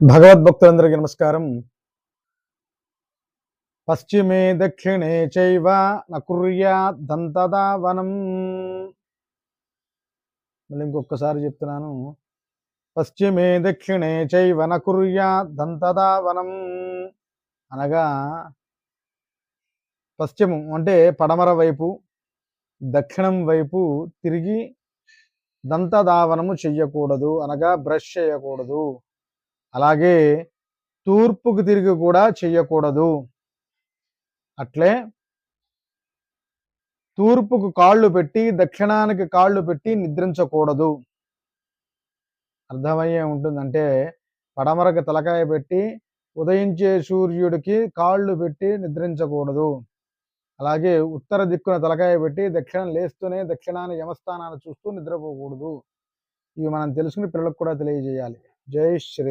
భగవద్భక్తులందరికీ నమస్కారం. పశ్చిమే దక్షిణే చైవ నకుర్యాదంతదావనం మళ్ళీ ఇంకొకసారి చెప్తున్నాను. పశ్చిమే దక్షిణే చైవ నకుర్యాదంతదావనం అనగా పశ్చిమం అంటే పడమర వైపు దక్షిణం వైపు తిరిగి దంతదావనము చెయ్యకూడదు. అనగా బ్రష్ చేయకూడదు అలాగే తూర్పుకు తిరిగి కూడా చెయ్యకూడదు. అట్లే తూర్పుకు కాళ్ళు పెట్టి దక్షిణానికి కాళ్ళు పెట్టి నిద్రించకూడదు. అర్థమయ్యే ఉంటుందంటే పడమరకు తలకాయ పెట్టి ఉదయించే సూర్యుడికి కాళ్ళు పెట్టి నిద్రించకూడదు. అలాగే ఉత్తర దిక్కున తలకాయ పెట్టి దక్షిణం లేస్తూనే దక్షిణాన్ని యమస్థానాన్ని చూస్తూ నిద్రపోకూడదు. ఇవి మనం తెలుసుకుని పిల్లలకు కూడా తెలియజేయాలి. జై శ్రీ